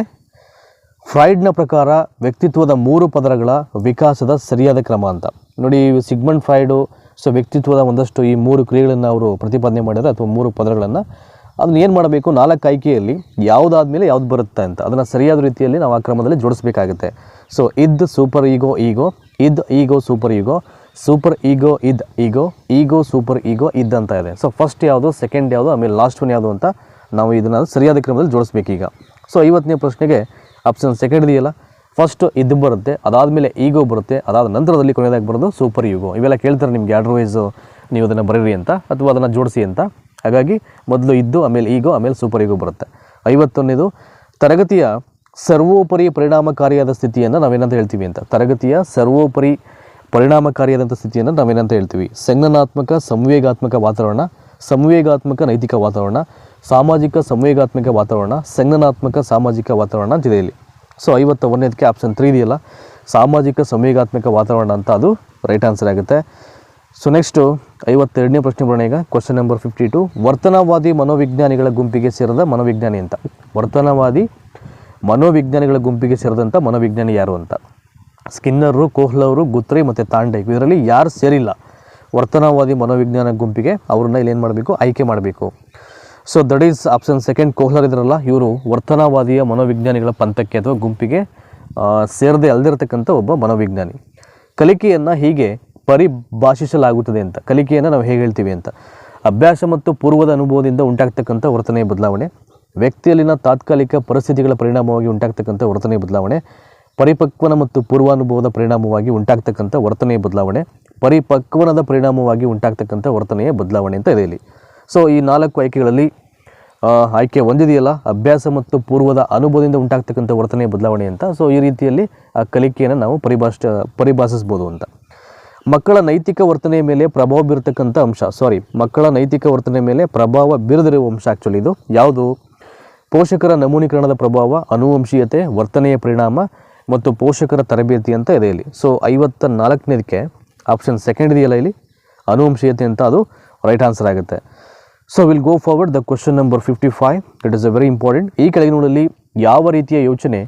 ಫ್ರಾಯ್ಡ್ನ ಪ್ರಕಾರ ವ್ಯಕ್ತಿತ್ವದ ಮೂರು ಪದರಗಳ ವಿಕಾಸದ ಸರಿಯಾದ ಕ್ರಮ ಅಂತ. ನೋಡಿ ಸಿಗ್ಮಂಡ್ ಫ್ರಾಯ್ಡು ಸೊ ವ್ಯಕ್ತಿತ್ವದ ಒಂದಷ್ಟು ಈ ಮೂರು ಕ್ರಿಯೆಗಳನ್ನು ಅವರು ಪ್ರತಿಪಾದನೆ ಮಾಡಿದರೆ ಅಥವಾ ಮೂರು ಪದರಗಳನ್ನು, ಅದನ್ನ ಏನು ಮಾಡಬೇಕು? ನಾಲ್ಕು ಆಯ್ಕೆಯಲ್ಲಿ ಯಾವುದಾದ್ಮೇಲೆ ಯಾವ್ದು ಬರುತ್ತೆ ಅಂತ. ಅದನ್ನು ಸರಿಯಾದ ರೀತಿಯಲ್ಲಿ ನಾವು ಆ ಕ್ರಮದಲ್ಲಿ ಜೋಡಿಸ್ಬೇಕಾಗುತ್ತೆ. ಸೊ ಇದ್ ಸೂಪರ್ ಈಗೋ ಈಗೋ ಇದ್ ಈಗೋ ಸೂಪರ್ ಈಗೋ ಸೂಪರ್ ಈಗೋ ಇದ್ ಈಗೋ ಈಗೋ ಸೂಪರ್ ಈಗೋ ಇದ್ ಅಂತ ಇದೆ. ಸೊ ಫಸ್ಟ್ ಯಾವುದು ಸೆಕೆಂಡ್ ಯಾವುದು, ಆಮೇಲೆ ಲಾಸ್ಟ್ ಒನ್ ಯಾವುದು ಅಂತ ನಾವು ಇದನ್ನು ಸರಿಯಾದ ಕ್ರಮದಲ್ಲಿ ಜೋಡಿಸ್ಬೇಕೀಗ. ಸೊ ಐವತ್ತನೇ ಪ್ರಶ್ನೆಗೆ ಆಪ್ಷನ್ ಸೆಕೆಂಡ್ ಇದೆಯಲ್ಲ? ಫಸ್ಟ್ ಇದು ಬರುತ್ತೆ, ಅದಾದಮೇಲೆ ಈಗೋ ಬರುತ್ತೆ, ಅದಾದ ನಂತರದಲ್ಲಿ ಕೊನೆಯದಾಗಿ ಬರೋದು ಸೂಪರ್ ಈಗೋ ಇವೆಲ್ಲ ಕೇಳ್ತಾರೆ ನಿಮಗೆ ಆರ್ಡರ್ ನೀವು ಅದನ್ನು ಬರೀರಿ ಅಂತ, ಅಥವಾ ಅದನ್ನು ಜೋಡಿಸಿ ಅಂತ. ಹಾಗಾಗಿ ಮೊದಲು ಇದ್ದು ಆಮೇಲೆ ಈಗೋ ಆಮೇಲೆ ಸೂಪರ್ ಈಗೋ ಬರುತ್ತೆ. ಐವತ್ತೊಂದನೇದು, ತರಗತಿಯ ಸರ್ವೋಪರಿ ಪರಿಣಾಮಕಾರಿಯಾದ ಸ್ಥಿತಿಯನ್ನು ನಾವೇನಂತ ಹೇಳ್ತೀವಿ ಅಂತ. ತರಗತಿಯ ಸರ್ವೋಪರಿ ಪರಿಣಾಮಕಾರಿಯಾದಂಥ ಸ್ಥಿತಿಯನ್ನು ನಾವೇನಂತ ಹೇಳ್ತೀವಿ? ಸಂಜ್ಞಾನಾತ್ಮಕ, ಸಂವೇಗಾತ್ಮಕ ವಾತಾವರಣ, ಸಂವೇಗಾತ್ಮಕ ನೈತಿಕ ವಾತಾವರಣ, ಸಾಮಾಜಿಕ, ಸಂವೇಗಾತ್ಮಕ ವಾತಾವರಣ, ಸಂಜ್ಞಾನಾತ್ಮಕ, ಸಾಮಾಜಿಕ ವಾತಾವರಣ ಅಂತಿದೆ ಇಲ್ಲಿ. ಸೊ ಐವತ್ತ ಒಂದನೇದಕ್ಕೆ ಆಪ್ಷನ್ ತ್ರೀ ಇದೆಯಲ್ಲ? ಸಾಮಾಜಿಕ, ಸಂವೇಗಾತ್ಮಕ ವಾತಾವರಣ ಅಂತ ಅದು ರೈಟ್ ಆನ್ಸರ್ ಆಗುತ್ತೆ. ಸೊ ನೆಕ್ಸ್ಟು ಐವತ್ತೆರಡನೇ ಪ್ರಶ್ನೆ ಬರೋಣ ಈಗ. ಕ್ವಶನ್ ನಂಬರ್ ಫಿಫ್ಟಿ ಟು ವರ್ತನವಾದಿ ಮನೋವಿಜ್ಞಾನಿಗಳ ಗುಂಪಿಗೆ ಸೇರಿದ ಮನೋವಿಜ್ಞಾನಿ ಅಂತ. ವರ್ತನವಾದಿ ಮನೋವಿಜ್ಞಾನಿಗಳ ಗುಂಪಿಗೆ ಸೇರಿದಂಥ ಮನೋವಿಜ್ಞಾನಿ ಯಾರು ಅಂತ. ಸ್ಕಿನ್ನರು, ಕೋಹ್ಲವರು, ಗುತ್ರಿ ಮತ್ತು ತಾಂಡೇಕ್ ಇದರಲ್ಲಿ ಯಾರು ಸೇರಿಲ್ಲ. ವರ್ತನವಾದಿ ಮನೋವಿಜ್ಞಾನ ಗುಂಪಿಗೆ ಅವ್ರನ್ನ ಏನು ಮಾಡಬೇಕು? ಆಯ್ಕೆ ಮಾಡಬೇಕು. So that is option second Kohler ಇದ್ರಲ್ಲ, ಇವರು ವರ್ತನವಾದಿಯ ಮನೋವಿಜ್ಞಾನಿಗಳ ಪಂಥಕ್ಕೆ ಅಥವಾ ಗುಂಪಿಗೆ ಸೇರದೆ ಅಲ್ದಿರತಕ್ಕಂಥ ಒಬ್ಬ ಮನೋವಿಜ್ಞಾನಿ. ಕಲಿಕೆಯನ್ನು ಹೀಗೆ ಪರಿಭಾಷಿಸಲಾಗುತ್ತದೆ ಅಂತ, ಕಲಿಕೆಯನ್ನು ನಾವು ಹೇಗೆ ಹೇಳ್ತೀವಿ ಅಂತ. ಅಭ್ಯಾಸ ಮತ್ತು ಪೂರ್ವದ ಅನುಭವದಿಂದ ಉಂಟಾಗ್ತಕ್ಕಂಥ ವರ್ತನೆಯ ಬದಲಾವಣೆ, ವ್ಯಕ್ತಿಯಲ್ಲಿನ ತಾತ್ಕಾಲಿಕ ಪರಿಸ್ಥಿತಿಗಳ ಪರಿಣಾಮವಾಗಿ ಉಂಟಾಗ್ತಕ್ಕಂಥ ವರ್ತನೆಯ ಬದಲಾವಣೆ ಪರಿಪಕ್ವನ ಮತ್ತು ಪೂರ್ವಾನುಭವದ ಪರಿಣಾಮವಾಗಿ ಉಂಟಾಗ್ತಕ್ಕಂಥ ವರ್ತನೆಯ ಬದಲಾವಣೆ, ಪರಿಪಕ್ವನದ ಪರಿಣಾಮವಾಗಿ ಉಂಟಾಗ್ತಕ್ಕಂಥ ವರ್ತನೆಯ ಬದಲಾವಣೆ ಅಂತ ಇದೆ ಇಲ್ಲಿ. ಸೊ ಈ ನಾಲ್ಕು ಆಯ್ಕೆಗಳಲ್ಲಿ ಆಯ್ಕೆ ಹೊಂದಿದೆಯಲ್ಲ ಅಭ್ಯಾಸ ಮತ್ತು ಪೂರ್ವದ ಅನುಭವದಿಂದ ಉಂಟಾಗ್ತಕ್ಕಂಥ ವರ್ತನೆಯ ಬದಲಾವಣೆ ಅಂತ. ಸೊ ಈ ರೀತಿಯಲ್ಲಿ, ಆ, ಕಲಿಕೆಯನ್ನು ನಾವು ಪರಿಭಾಷ ಪರಿಭಾಷಿಸ್ಬೋದು ಅಂತ. ಮಕ್ಕಳ ನೈತಿಕ ವರ್ತನೆಯ ಮೇಲೆ ಪ್ರಭಾವ ಬೀರತಕ್ಕಂಥ ಅಂಶ ಸಾರಿ ಮಕ್ಕಳ ನೈತಿಕ ವರ್ತನೆಯ ಮೇಲೆ ಪ್ರಭಾವ ಬೀರದಿರುವ ಅಂಶ ಆ್ಯಕ್ಚುಲಿ ಇದು. ಯಾವುದು? ಪೋಷಕರ ನಮೂನೀಕರಣದ ಪ್ರಭಾವ, ಅನುವಂಶೀಯತೆ, ವರ್ತನೆಯ ಪರಿಣಾಮ ಮತ್ತು ಪೋಷಕರ ತರಬೇತಿ ಅಂತ ಇದೆ ಇಲ್ಲಿ. ಸೊ ಐವತ್ತ ನಾಲ್ಕನೇದಕ್ಕೆ ಆಪ್ಷನ್ ಸೆಕೆಂಡ್ ಇದೆಯಲ್ಲ ಇಲ್ಲಿ? ಅನುವಂಶೀಯತೆ ಅಂತ ಅದು ರೈಟ್ ಆನ್ಸರ್ ಆಗುತ್ತೆ. So will go forward the question number fifty five it is a very important ಈ ಕೆಳಗಿನಲ್ಲಿ ಯಾವ ರೀತಿಯ ಯೋಚನೆ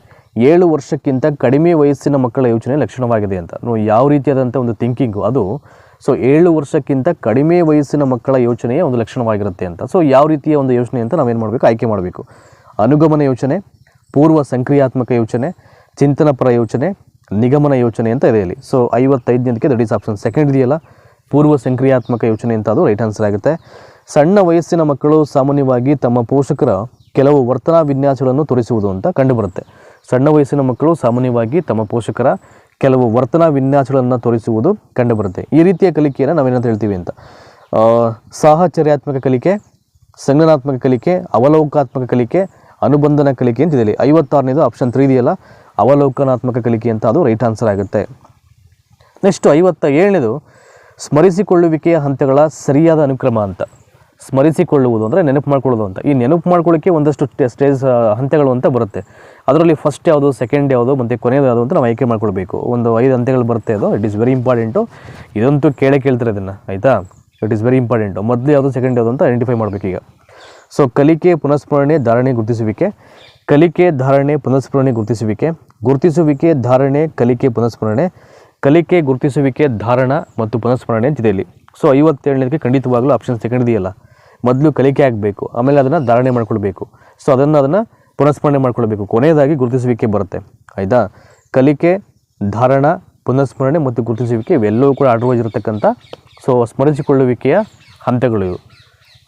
ಏಳು ವರ್ಷಕ್ಕಿಂತ ಕಡಿಮೆ ವಯಸ್ಸಿನ ಮಕ್ಕಳ ಯೋಚನೆ ಲಕ್ಷಣವಾಗಿದೆ ಅಂತ. ನೋ ಯಾವ ರೀತಿಯಾದಂಥ ಒಂದು ಥಿಂಕಿಂಗು ಅದು ಸೊ ಏಳು ವರ್ಷಕ್ಕಿಂತ ಕಡಿಮೆ ವಯಸ್ಸಿನ ಮಕ್ಕಳ ಯೋಚನೆಯ ಒಂದು ಲಕ್ಷಣವಾಗಿರುತ್ತೆ ಅಂತ. ಸೊ ಯಾವ ರೀತಿಯ ಒಂದು ಯೋಚನೆ ಅಂತ ನಾವೇನು ಮಾಡಬೇಕು? ಆಯ್ಕೆ ಮಾಡಬೇಕು. ಅನುಗಮನ ಯೋಚನೆ, ಪೂರ್ವ ಸಂಕ್ರಿಯಾತ್ಮಕ ಯೋಚನೆ ಚಿಂತನಪರ ಯೋಚನೆ, ನಿಗಮನ ಯೋಚನೆ ಅಂತ ಇದೆ ಇಲ್ಲಿ. ಸೊ ಐವತ್ತೈದನೇದಕ್ಕೆ ದಟ್ ಈಸ್ ಆಪ್ಷನ್ ಸೆಕೆಂಡ್ ಇದೆಯಲ್ಲ? ಪೂರ್ವ ಸಂಕ್ರಿಯಾತ್ಮಕ ಯೋಚನೆ ಅಂತ ಅದು ರೈಟ್ ಆನ್ಸರ್ ಆಗುತ್ತೆ. ಸಣ್ಣ ವಯಸ್ಸಿನ ಮಕ್ಕಳು ಸಾಮಾನ್ಯವಾಗಿ ತಮ್ಮ ಪೋಷಕರ ಕೆಲವು ವರ್ತನಾ ವಿನ್ಯಾಸಗಳನ್ನು ತೋರಿಸುವುದು ಅಂತ ಕಂಡುಬರುತ್ತೆ. ಸಣ್ಣ ವಯಸ್ಸಿನ ಮಕ್ಕಳು ಸಾಮಾನ್ಯವಾಗಿ ತಮ್ಮ ಪೋಷಕರ ಕೆಲವು ವರ್ತನಾ ವಿನ್ಯಾಸಗಳನ್ನು ತೋರಿಸುವುದು ಕಂಡುಬರುತ್ತೆ. ಈ ರೀತಿಯ ಕಲಿಕೆಯನ್ನು ನಾವೇನಂತ ಹೇಳ್ತೀವಿ ಅಂತ. ಸಾಹಚರ್ಯಾತ್ಮಕ ಕಲಿಕೆ, ಸಂಜ್ಞಾನಾತ್ಮಕ ಕಲಿಕೆ, ಅವಲೋಕಾತ್ಮಕ ಕಲಿಕೆ, ಅನುಬಂಧನ ಕಲಿಕೆ ಅಂತ ಇಲ್ಲಿ. ಐವತ್ತಾರನೇದು ಆಪ್ಷನ್ ತ್ರೀ ಇದೆಯಲ್ಲ? ಅವಲೋಕನಾತ್ಮಕ ಕಲಿಕೆ ಅಂತ ಅದು ರೈಟ್ ಆನ್ಸರ್ ಆಗುತ್ತೆ. ನೆಕ್ಸ್ಟ್ ಐವತ್ತ ಏಳನೇದು, ಸ್ಮರಿಸಿಕೊಳ್ಳುವಿಕೆಯ ಹಂತಗಳ ಸರಿಯಾದ ಅನುಕ್ರಮ ಅಂತ. ಸ್ಮರಿಸಿಕೊಳ್ಳುವುದು ಅಂದರೆ ನೆನಪು ಮಾಡ್ಕೊಳ್ಳೋದು ಅಂತ. ಈ ನೆನಪು ಮಾಡ್ಕೊಳ್ಳೋಕ್ಕೆ ಒಂದಷ್ಟು ಸ್ಟೇ- ಸ್ಟೇಜ್ ಹಂತಗಳು ಅಂತ ಬರುತ್ತೆ. ಅದರಲ್ಲಿ ಫಸ್ಟ್ ಯಾವುದು ಸೆಕೆಂಡ್ ಯಾವುದು, ಮತ್ತು ಕೊನೆಯದು ಯಾವುದು ಅಂತ ನಾವು ಆಯ್ಕೆ ಮಾಡ್ಕೊಳ್ಬೇಕು. ಒಂದು ಐದು ಹಂತಗಳು ಬರುತ್ತೆ ಅದು. ಇಟ್ ಈಸ್ ವೆರಿ ಇಂಪಾರ್ಟೆಂಟು ಇದಂತೂ ಕೇಳೇ ಕೇಳ್ತಾರೆ ಇದನ್ನು, ಆಯಿತಾ? ಇಟ್ ಈಸ್ ವೆರಿ ಇಂಪಾರ್ಟೆಂಟು ಮೊದಲು ಯಾವುದು ಸೆಕೆಂಡ್ ಯಾವುದು ಅಂತ ಐಡೆಂಟಿಫೈ ಮಾಡಬೇಕೀಗ. ಸೊ ಕಲಿಕೆ, ಪುನಃಸ್ಮರಣೆ, ಧಾರಣೆ, ಗುರುತಿಸುವಿಕೆ. ಕಲಿಕೆ ಧಾರಣೆ ಪುನಸ್ಮರಣೆ ಗುರುತಿಸುವಿಕೆ. ಗುರುತಿಸುವಿಕೆ ಧಾರಣೆ, ಕಲಿಕೆ ಪುನಸ್ಮರಣೆ. ಕಲಿಕೆ ಗುರುತಿಸುವಿಕೆ ಧಾರಣ ಮತ್ತು ಪುನಸ್ಮರಣೆ ಅಂತಿದೆ ಇಲ್ಲಿ. ಸೊ ಐವತ್ತೇಳನೇದಕ್ಕೆ ಖಂಡಿತವಾಗಲೂ ಆಪ್ಷನ್ ಸೆಕೆಂಡ್ ಇದೆಯಲ್ಲ ಮೊದಲು ಕಲಿಕೆ ಆಗಬೇಕು, ಆಮೇಲೆ ಅದನ್ನು ಧಾರಣೆ ಮಾಡಿಕೊಳ್ಬೇಕು. ಸೊ ಅದನ್ನು ಅದನ್ನು ಪುನಸ್ಮರಣೆ ಮಾಡಿಕೊಳ್ಬೇಕು. ಕೊನೆಯದಾಗಿ ಗುರುತಿಸುವಿಕೆ ಬರುತ್ತೆ. ಆಯಿತಾ? ಕಲಿಕೆ, ಧಾರಣ, ಪುನಸ್ಮರಣೆ ಮತ್ತು ಗುರುತಿಸುವಿಕೆ ಇವೆಲ್ಲವೂ ಕೂಡ ಅಡ್ವೈಸ್ ಇರತಕ್ಕಂಥ ಸೊ ಸ್ಮರಿಸಿಕೊಳ್ಳುವಿಕೆಯ ಹಂತಗಳು ಇವು.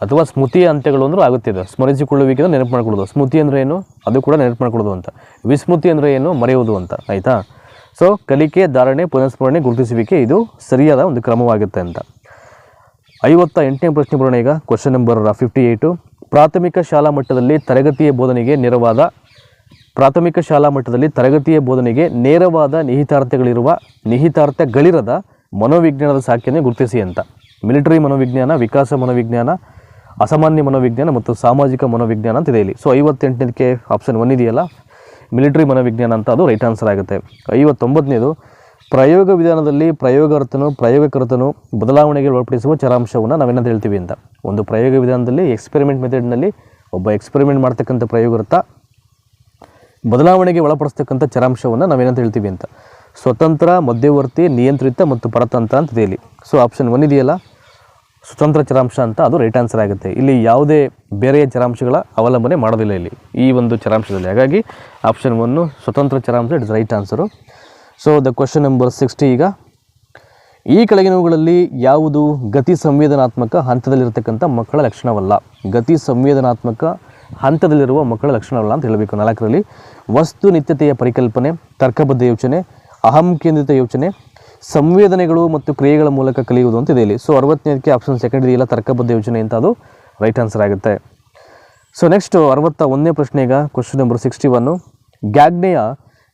ಅಥವಾ ಸ್ಮೃತಿಯ ಅಂತ್ಯಗಳು ಅಂದರೂ ಆಗುತ್ತೆ ಇದು ಸ್ಮರಿಸಿಕೊಳ್ಳುವಿಕೆ ಅಂದ್ರೆ ನೆನಪು ಮಾಡಿಕೊಳ್ಳೋದು. ಸ್ಮೃತಿ ಅಂದರೆ ಏನು? ಅದು ಕೂಡ ನೆನಪು ಮಾಡಿಕೊಳ್ಳೋದು ಅಂತ. ವಿಸ್ಮೃತಿ ಅಂದರೆ ಏನು? ಮರೆಯುವುದು ಅಂತ. ಆಯಿತಾ? ಸೊ ಕಲಿಕೆ, ಧಾರಣೆ, ಪುನಃಸ್ಮರಣೆ ಗುರುತಿಸುವಿಕೆ ಇದು ಸರಿಯಾದ ಒಂದು ಕ್ರಮವಾಗುತ್ತೆ ಅಂತ. ಐವತ್ತ ಎಂಟನೇ ಪ್ರಶ್ನೆ ಬರೋಣ ಈಗ. ಕ್ವಶನ್ ನಂಬರ್ ಫಿಫ್ಟಿ ಏಯ್ಟು ಪ್ರಾಥಮಿಕ ಶಾಲಾ ಮಟ್ಟದಲ್ಲಿ ತರಗತಿಯ ಬೋಧನೆಗೆ ನೇರವಾದ, ಪ್ರಾಥಮಿಕ ಶಾಲಾ ಮಟ್ಟದಲ್ಲಿ ತರಗತಿಯ ಬೋಧನೆಗೆ ನೇರವಾದ ನಿಹಿತಾರ್ಥಗಳಿರುವ ನಿಹಿತಾರ್ಥಗಳಿರದ ಮನೋವಿಜ್ಞಾನದ ಸಾಖ್ಯನೇ ಗುರುತಿಸಿ ಅಂತ. ಮಿಲಿಟರಿ ಮನೋವಿಜ್ಞಾನ, ವಿಕಾಸ ಮನೋವಿಜ್ಞಾನ ಅಸಾಮಾನ್ಯ ಮನೋವಿಜ್ಞಾನ ಮತ್ತು ಸಾಮಾಜಿಕ ಮನೋವಿಜ್ಞಾನ ಅಂತ ಇದೆ ಇಲ್ಲಿ. ಸೊ ಐವತ್ತೆಂಟನೇದಕ್ಕೆ ಆಪ್ಷನ್ ಒನ್ ಇದೆಯಲ್ಲ? ಮಿಲಿಟರಿ ಮನೋವಿಜ್ಞಾನ ಅಂತ ಅದು ರೈಟ್ ಆನ್ಸರ್ ಆಗುತ್ತೆ. ಐವತ್ತೊಂಬತ್ತನೇದು, ಪ್ರಯೋಗ ವಿಧಾನದಲ್ಲಿ ಪ್ರಯೋಗಾರ್ಥನು, ಪ್ರಯೋಗಕರ್ತನು ಬದಲಾವಣೆಗೆ ಒಳಪಡಿಸುವ ಚರಾಂಶವನ್ನು ನಾವೇನಂತ ಹೇಳ್ತೀವಿ ಅಂತ. ಒಂದು ಪ್ರಯೋಗ ವಿಧಾನದಲ್ಲಿ ಎಕ್ಸ್ಪೆರಿಮೆಂಟ್ ಮೆಥಡ್ನಲ್ಲಿ ಒಬ್ಬ ಎಕ್ಸ್ಪೆರಿಮೆಂಟ್ ಮಾಡ್ತಕ್ಕಂಥ ಪ್ರಯೋಗರ್ತ ಬದಲಾವಣೆಗೆ ಒಳಪಡಿಸ್ತಕ್ಕಂಥ ಚರಾಂಶವನ್ನು ನಾವೇನಂತ ಹೇಳ್ತೀವಿ ಅಂತ. ಸ್ವತಂತ್ರ, ಮಧ್ಯವರ್ತಿ, ನಿಯಂತ್ರಿತ ಮತ್ತು ಪರತಂತ್ರ ಅಂತ ಇದೆ ಇಲ್ಲಿ. ಸೊ ಆಪ್ಷನ್ ಒನ್ ಇದೆಯಲ್ಲ? ಸ್ವತಂತ್ರ ಚರಾಂಶ ಅಂತ ಅದು ರೈಟ್ ಆನ್ಸರ್ ಆಗುತ್ತೆ. ಇಲ್ಲಿ ಯಾವುದೇ ಬೇರೆಯ ಚರಾಂಶಗಳ ಅವಲಂಬನೆ ಮಾಡೋದಿಲ್ಲ ಇಲ್ಲಿ. ಈ ಒಂದು ಚರಾಂಶದಲ್ಲಿ. ಹಾಗಾಗಿ ಆಪ್ಷನ್ ಒನ್ನು ಸ್ವತಂತ್ರ ಚರಾಂಶ it's right answer. So the question number sixty ಈಗ. ಈ ಕೆಳಗಿನವುಗಳಲ್ಲಿ ಯಾವುದು ಗತಿ ಸಂವೇದನಾತ್ಮಕ ಹಂತದಲ್ಲಿರತಕ್ಕಂಥ ಮಕ್ಕಳ ಲಕ್ಷಣವಲ್ಲ? ಗತಿ ಸಂವೇದನಾತ್ಮಕ ಹಂತದಲ್ಲಿರುವ ಮಕ್ಕಳ ಲಕ್ಷಣವಲ್ಲ ಅಂತ ಹೇಳಬೇಕು. ನಾಲ್ಕರಲ್ಲಿ, ವಸ್ತು ನಿತ್ಯತೆಯ ಪರಿಕಲ್ಪನೆ, ತರ್ಕಬದ್ಧ ಯೋಚನೆ, ಅಹಂ ಕೇಂದ್ರಿತ ಯೋಚನೆ ಸಂವೇದನೆಗಳು ಮತ್ತು ಕ್ರಿಯೆಗಳ ಮೂಲಕ ಕಲಿಯುವುದು ಅಂತ ಇದೆ ಇಲ್ಲಿ. ಸೊ ಅರವತ್ತನೇದಕ್ಕೆ ಆಪ್ಷನ್ ಸೆಕೆಂಡ್ ಇದೆಯಲ್ಲ ತರ್ಕಬದ್ಧ ಯೋಜನೆ ಅಂತ ಅದು ರೈಟ್ ಆನ್ಸರ್ ಆಗುತ್ತೆ. ಸೊ ನೆಕ್ಸ್ಟು ಅರವತ್ತ ಒಂದನೇ ಪ್ರಶ್ನೆ ಈಗ ಕ್ವಶನ್ ನಂಬರ್ ಸಿಕ್ಸ್ಟಿ ಒನ್ನು ಗ್ಯಾಗ್ನೆಯ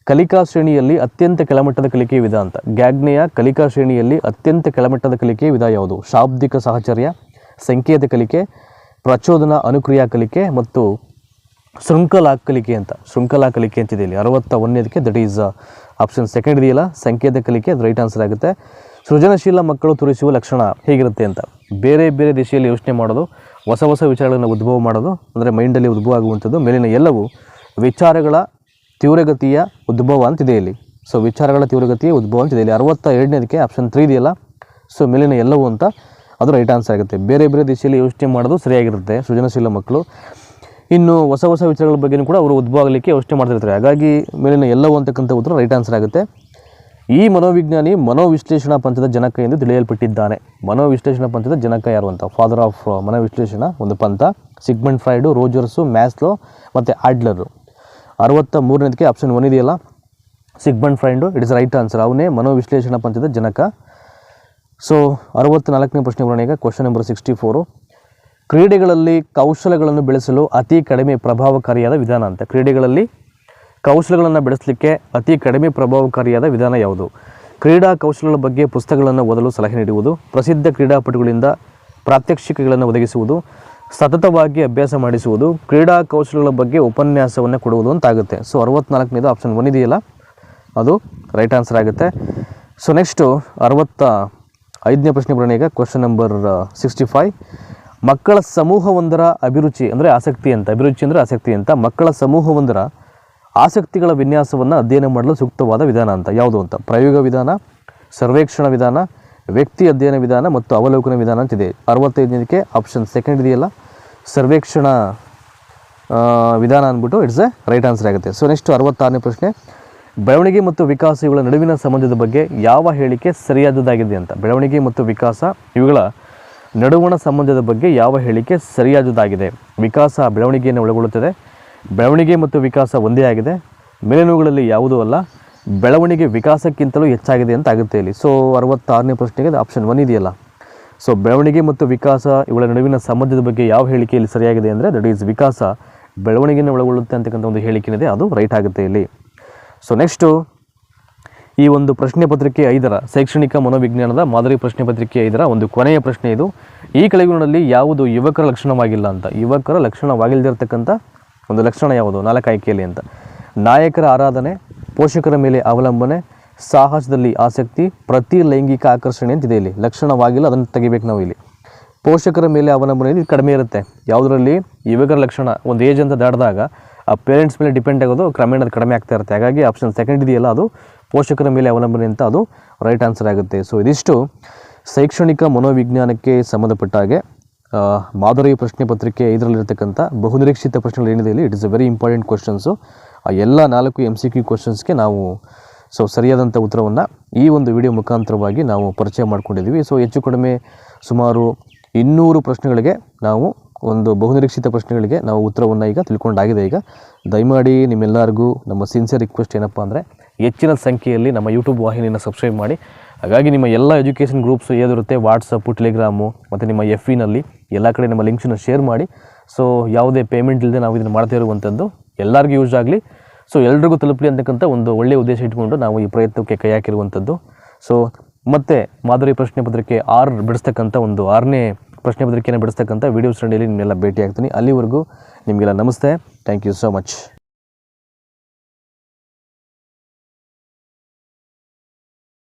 ಕಲಿಕಾ ಶ್ರೇಣಿಯಲ್ಲಿ ಅತ್ಯಂತ ಕೆಳಮಟ್ಟದ ಕಲಿಕೆಯ ವಿಧ ಅಂತ. ಗ್ಯಾಗ್ನೆಯ ಕಲಿಕಾ ಶ್ರೇಣಿಯಲ್ಲಿ ಅತ್ಯಂತ ಕೆಳಮಟ್ಟದ ಕಲಿಕೆಯ ವಿಧ ಯಾವುದು? ಶಾಬ್ದಿಕ ಸಾಹಚರ್ಯ, ಸಂಕೇತ ಕಲಿಕೆ, ಪ್ರಚೋದನಾ ಅನುಕ್ರಿಯಾ ಕಲಿಕೆ ಮತ್ತು ಶೃಂಖಲಾ ಕಲಿಕೆ ಅಂತ. ಶೃಂಖಲಾ ಕಲಿಕೆ ಅಂತಿದೆ ಇಲ್ಲಿ. ಅರವತ್ತ ಒಂದನೇದಕ್ಕೆ ದಟ್ ಈಸ್ ಆಪ್ಷನ್ ಸೆಕೆಂಡ್ ಇದೆಯಲ್ಲ? ಸಂಕೇತ ಕಲಿಕೆ, ಅದು ರೈಟ್ ಆನ್ಸರ್ ಆಗುತ್ತೆ. ಸೃಜನಶೀಲ ಮಕ್ಕಳು ತೋರಿಸುವ ಲಕ್ಷಣ ಹೇಗಿರುತ್ತೆ ಅಂತ. ಬೇರೆ ಬೇರೆ ದಿಶೆಯಲ್ಲಿ ಯೋಚನೆ ಮಾಡೋದು, ಹೊಸ ಹೊಸ ವಿಚಾರಗಳನ್ನು ಉದ್ಭವ ಮಾಡೋದು, ಅಂದರೆ ಮೈಂಡಲ್ಲಿ ಉದ್ಭವ ಆಗುವಂಥದ್ದು, ಮೇಲಿನ ಎಲ್ಲವೂ ವಿಚಾರಗಳ ತೀವ್ರಗತಿಯ ಉದ್ಭವ ಅಂತಿದೆ ಇಲ್ಲಿ. ಸೊ ವಿಚಾರಗಳ ತೀವ್ರಗತಿಯ ಉದ್ಭವ ಅಂತಿದೆ ಇಲ್ಲಿ. ಅರವತ್ತ ಎರಡನೇದಕ್ಕೆ ಆಪ್ಷನ್ ತ್ರೀ ಇದೆಯಲ್ಲ? ಸೊ ಮೇಲಿನ ಎಲ್ಲವೂ ಅಂತ ಅದು ರೈಟ್ ಆನ್ಸರ್ ಆಗುತ್ತೆ. ಬೇರೆ ಬೇರೆ ದಿಶೆಯಲ್ಲಿ ಯೋಚನೆ ಮಾಡೋದು ಸರಿಯಾಗಿರುತ್ತೆ. ಸೃಜನಶೀಲ ಮಕ್ಕಳು ಇನ್ನು ಹೊಸ ಹೊಸ ವಿಚಾರಗಳ ಬಗ್ಗೆನೂ ಕೂಡ ಅವರು ಉದ್ಭವ ಆಗಲಿಕ್ಕೆ ಯೋಚನೆ ಮಾಡ್ತಿರ್ತಾರೆ. ಹಾಗಾಗಿ ಮೇಲಿನ ಎಲ್ಲವೂ ಅಂತಕ್ಕಂಥ ಉತ್ತರ ರೈಟ್ ಆನ್ಸರ್ ಆಗುತ್ತೆ. ಈ ಮನೋವಿಜ್ಞಾನಿ ಮನೋವಿಶ್ಲೇಷಣಾ ಪಂಥದ ಜನಕ ಎಂದು ತಿಳಿಯಲ್ಪಟ್ಟಿದ್ದಾನೆ. ಮನೋವಿಶ್ಲೇಷಣಾ ಪಂಥದ ಜನಕ ಯಾರು ಅಂತ? ಫಾದರ್ ಆಫ್ ಮನೋವಿಶ್ಲೇಷಣಾ, ಒಂದು ಪಂಥ. ಸಿಗ್ಮೆಂಟ್ ಫ್ರೈಡು ರೋಜರ್ಸು ಮ್ಯಾಸ್ಲೋ ಮತ್ತು ಆಡ್ಲರು ಅರವತ್ತ ಮೂರನೇದಕ್ಕೆ ಆಪ್ಷನ್ ಒನ್ ಇದೆಯಲ್ಲ? Sigmund Freud it is right answer ಅವನೇ ಮನೋವಿಶ್ಲೇಷಣಾ ಪಂಥದ ಜನಕ. ಸೊ ಅರವತ್ತ್ನಾಲ್ಕನೇ ಪ್ರಶ್ನೆ ಬರೋಣ ಈಗ. ಕ್ವಶನ್ ನಂಬರ್ ಸಿಕ್ಸ್ಟಿ ಫೋರು ಕ್ರೀಡೆಗಳಲ್ಲಿ ಕೌಶಲಗಳನ್ನು ಬೆಳೆಸಲು ಅತಿ ಕಡಿಮೆ ಪ್ರಭಾವಕಾರಿಯಾದ ವಿಧಾನ ಅಂತ. ಕ್ರೀಡೆಗಳಲ್ಲಿ ಕೌಶಲಗಳನ್ನು ಬೆಳೆಸಲಿಕ್ಕೆ ಅತಿ ಕಡಿಮೆ ಪ್ರಭಾವಕಾರಿಯಾದ ವಿಧಾನ ಯಾವುದು? ಕ್ರೀಡಾ ಕೌಶಲಗಳ ಬಗ್ಗೆ ಪುಸ್ತಕಗಳನ್ನು ಓದಲು ಸಲಹೆ ನೀಡುವುದು, ಪ್ರಸಿದ್ಧ ಕ್ರೀಡಾಪಟುಗಳಿಂದ ಪ್ರಾತ್ಯಕ್ಷಿಕೆಗಳನ್ನು ಒದಗಿಸುವುದು, ಸತತವಾಗಿ ಅಭ್ಯಾಸ ಮಾಡಿಸುವುದು, ಕ್ರೀಡಾ ಕೌಶಲಗಳ ಬಗ್ಗೆ ಉಪನ್ಯಾಸವನ್ನು ಕೊಡುವುದು ಅಂತಾಗುತ್ತೆ. ಸೊ ಅರವತ್ನಾಲ್ಕನೇದು ಆಪ್ಷನ್ ಒನ್ ಇದೆಯಲ್ಲ? ಅದು ರೈಟ್ ಆನ್ಸರ್ ಆಗುತ್ತೆ. ಸೊ ನೆಕ್ಸ್ಟು ಅರವತ್ತ ಐದನೇ ಪ್ರಶ್ನೆ ಬರೋಣ ಈಗ. ಕ್ವಶನ್ ನಂಬರ್ ಸಿಕ್ಸ್ಟಿ ಫೈವ್ ಮಕ್ಕಳ ಸಮೂಹವೊಂದರ ಅಭಿರುಚಿ ಅಂದರೆ ಆಸಕ್ತಿ ಅಂತ, ಅಭಿರುಚಿ ಅಂದರೆ ಆಸಕ್ತಿ ಅಂತ, ಮಕ್ಕಳ ಸಮೂಹವೊಂದರ ಆಸಕ್ತಿಗಳ ವಿನ್ಯಾಸವನ್ನು ಅಧ್ಯಯನ ಮಾಡಲು ಸೂಕ್ತವಾದ ವಿಧಾನ ಅಂತ. ಯಾವುದು ಅಂತ? ಪ್ರಯೋಗ ವಿಧಾನ, ಸರ್ವೇಕ್ಷಣ ವಿಧಾನ, ವ್ಯಕ್ತಿ ಅಧ್ಯಯನ ವಿಧಾನ ಮತ್ತು ಅವಲೋಕನ ವಿಧಾನ ಅಂತಿದೆ. ಅರವತ್ತೈದನೇದಕ್ಕೆ ಆಪ್ಷನ್ ಸೆಕೆಂಡ್ ಇದೆಯಲ್ಲ? ಸರ್ವೇಕ್ಷಣ ವಿಧಾನ ಅಂದ್ಬಿಟ್ಟು ಇಟ್ಸ್ ಎ ರೈಟ್ ಆನ್ಸರ್ ಆಗುತ್ತೆ. ಸೊ ನೆಕ್ಸ್ಟ್ ಅರವತ್ತಾರನೇ ಪ್ರಶ್ನೆ. ಬೆಳವಣಿಗೆ ಮತ್ತು ವಿಕಾಸ ಇವುಗಳ ನಡುವಿನ ಸಂಬಂಧದ ಬಗ್ಗೆ ಯಾವ ಹೇಳಿಕೆ ಸರಿಯಾದದ್ದಾಗಿದೆ ಅಂತ? ಬೆಳವಣಿಗೆ ಮತ್ತು ವಿಕಾಸ ಇವುಗಳ ನಡುವಣ ಸಂಬಂಧದ ಬಗ್ಗೆ ಯಾವ ಹೇಳಿಕೆ ಸರಿಯಾದುದಾಗಿದೆ ವಿಕಾಸ ಬೆಳವಣಿಗೆಯನ್ನು ಒಳಗೊಳ್ಳುತ್ತದೆ. ಬೆಳವಣಿಗೆ ಮತ್ತು ವಿಕಾಸ ಒಂದೇ ಆಗಿದೆ. ಮೇಲಿನವುಗಳಲ್ಲಿ ಯಾವುದೂ ಅಲ್ಲ. ಬೆಳವಣಿಗೆ ವಿಕಾಸಕ್ಕಿಂತಲೂ ಹೆಚ್ಚಾಗಿದೆ ಅಂತ ಆಗುತ್ತೆ ಇಲ್ಲಿ. ಸೊ ಅರವತ್ತಾರನೇ ಪ್ರಶ್ನೆಗೆ ಆಪ್ಷನ್ ಒನ್ ಇದೆಯಲ್ಲ. ಸೊ ಬೆಳವಣಿಗೆ ಮತ್ತು ವಿಕಾಸ ಇವುಗಳ ನಡುವಿನ ಸಂಬಂಧದ ಬಗ್ಗೆ ಯಾವ ಹೇಳಿಕೆಯಲ್ಲಿ ಸರಿಯಾಗಿದೆ ಅಂದರೆ ದಟ್ ಈಸ್ ವಿಕಾಸ ಬೆಳವಣಿಗೆಯನ್ನು ಒಳಗೊಳ್ಳುತ್ತೆ ಅಂತಕ್ಕಂಥ ಒಂದು ಹೇಳಿಕೆನಿದೆ ಅದು ರೈಟ್ ಆಗುತ್ತೆ ಇಲ್ಲಿ. ಸೊ ನೆಕ್ಸ್ಟು ಈ ಒಂದು ಪ್ರಶ್ನೆ ಪತ್ರಿಕೆ ಐದರ ಶೈಕ್ಷಣಿಕ ಮನೋವಿಜ್ಞಾನದ ಮಾದರಿ ಪ್ರಶ್ನೆ ಪತ್ರಿಕೆ ಐದರ ಒಂದು ಕೊನೆಯ ಪ್ರಶ್ನೆ ಇದು. ಈ ಕೆಳಗಿನಲ್ಲಿ ಯಾವುದು ಯುವಕರ ಲಕ್ಷಣವಾಗಿಲ್ಲ ಅಂತ? ಯುವಕರ ಲಕ್ಷಣವಾಗಿಲ್ಲದಿರತಕ್ಕಂಥ ಒಂದು ಲಕ್ಷಣ ಯಾವುದು? ನಾಲ್ಕು ಆಯ್ಕೆಯಲ್ಲಿ ಅಂತ. ನಾಯಕರ ಆರಾಧನೆ, ಪೋಷಕರ ಮೇಲೆ ಅವಲಂಬನೆ, ಸಾಹಸದಲ್ಲಿ ಆಸಕ್ತಿ, ಪ್ರತಿ ಲೈಂಗಿಕ ಆಕರ್ಷಣೆ ಅಂತಿದೆ ಇಲ್ಲಿ. ಲಕ್ಷಣವಾಗಿಲ್ಲ, ಅದನ್ನು ತೆಗಿಬೇಕು ನಾವು ಇಲ್ಲಿ. ಪೋಷಕರ ಮೇಲೆ ಅವಲಂಬನೆ ಇದು ಕಡಿಮೆ ಇರುತ್ತೆ. ಯಾವುದರಲ್ಲಿ? ಯುವಕರ ಲಕ್ಷಣ. ಒಂದು ಏಜ್ ಅಂತ ದಾಡಿದಾಗ ಆ ಪೇರೆಂಟ್ಸ್ ಮೇಲೆ ಡಿಪೆಂಡ್ ಆಗೋದು ಕ್ರಮೇಣ ಕಡಿಮೆ ಆಗ್ತಾ ಇರುತ್ತೆ. ಹಾಗಾಗಿ ಆಪ್ಷನ್ ಸೆಕೆಂಡ್ ಇದೆಯಲ್ಲ ಅದು. ಪೋಷಕರ ಮೇಲೆ ಅವಲಂಬನೆ ಅಂತ ಅದು ರೈಟ್ ಆನ್ಸರ್ ಆಗುತ್ತೆ. ಸೊ ಇದಿಷ್ಟು ಶೈಕ್ಷಣಿಕ ಮನೋವಿಜ್ಞಾನಕ್ಕೆ ಸಂಬಂಧಪಟ್ಟ ಹಾಗೆ ಮಾದರಿ ಪ್ರಶ್ನೆ ಪತ್ರಿಕೆ ಇದರಲ್ಲಿರ್ತಕ್ಕಂಥ ಬಹುನಿರೀಕ್ಷಿತ ಪ್ರಶ್ನೆಗಳು ಏನಿದೆ ಇಲ್ಲಿ it is a very important questions ಆ ಎಲ್ಲ ನಾಲ್ಕು ಎಂ ಸಿ ಕ್ಯೂ ಕ್ವಶನ್ಸ್ಗೆ ನಾವು ಸೊ ಸರಿಯಾದಂಥ ಉತ್ತರವನ್ನು ಈ ಒಂದು ವಿಡಿಯೋ ಮುಖಾಂತರವಾಗಿ ನಾವು ಪರಿಚಯ ಮಾಡಿಕೊಂಡಿದ್ದೀವಿ. ಸೊ ಹೆಚ್ಚು ಕಡಿಮೆ ಸುಮಾರು ಇನ್ನೂರು ಪ್ರಶ್ನೆಗಳಿಗೆ ನಾವು ಒಂದು ಬಹುನಿರೀಕ್ಷಿತ ಪ್ರಶ್ನೆಗಳಿಗೆ ನಾವು ಉತ್ತರವನ್ನು ಈಗ ತಿಳ್ಕೊಂಡಾಗಿದೆ ಈಗ. ದಯಮಾಡಿ ನಿಮ್ಮೆಲ್ಲರಿಗೂ ನಮ್ಮ ಸಿನ್ಸಿಯರ್ ರಿಕ್ವೆಸ್ಟ್ ಏನಪ್ಪ ಅಂದರೆ ಹೆಚ್ಚಿನ ಸಂಖ್ಯೆಯಲ್ಲಿ ನಮ್ಮ ಯೂಟ್ಯೂಬ್ ವಾಹಿನಿಯನ್ನು ಸಬ್ಸ್ಕ್ರೈಬ್ ಮಾಡಿ. ಹಾಗಾಗಿ ನಿಮ್ಮ ಎಲ್ಲ ಎಜುಕೇಷನ್ ಗ್ರೂಪ್ಸು ಏನಿರುತ್ತೆ ವಾಟ್ಸಪ್ಪು ಟೆಲಿಗ್ರಾಮು ಮತ್ತು ನಿಮ್ಮ ಎಫ್ ಇನಲ್ಲಿ ಎಲ್ಲ ಕಡೆ ನಮ್ಮ ಲಿಂಕ್ಸನ್ನು ಶೇರ್ ಮಾಡಿ. ಸೊ ಯಾವುದೇ ಪೇಮೆಂಟ್ ಇಲ್ಲದೆ ನಾವು ಇದನ್ನು ಮಾಡ್ತಾ ಇರುವಂಥದ್ದು ಎಲ್ಲರಿಗೂ ಯೂಸ್ ಆಗಲಿ. ಸೊ ಎಲ್ರಿಗೂ ತಲುಪಲಿ ಅಂತಕ್ಕಂಥ ಒಂದು ಒಳ್ಳೆಯ ಉದ್ದೇಶ ಇಟ್ಕೊಂಡು ನಾವು ಈ ಪ್ರಯತ್ನಕ್ಕೆ ಕೈ ಹಾಕಿರುವಂಥದ್ದು ಸೊ ಮತ್ತೆ ಮಾದರಿ ಪ್ರಶ್ನೆ ಪತ್ರಿಕೆ ಆರು ಬಿಡಿಸ್ತಕ್ಕಂಥ ಒಂದು ಆರನೇ ಪ್ರಶ್ನೆ ಪತ್ರಿಕೆಯನ್ನು ಬಿಡಿಸ್ತಕ್ಕಂಥ ವಿಡಿಯೋ ಸರಣಿಯಲ್ಲಿ ನಿಮ್ಮೆಲ್ಲ ಭೇಟಿ ಆಗ್ತೀನಿ ಅಲ್ಲಿವರೆಗೂ ನಿಮಗೆಲ್ಲ ನಮಸ್ತೆ. Thank you so much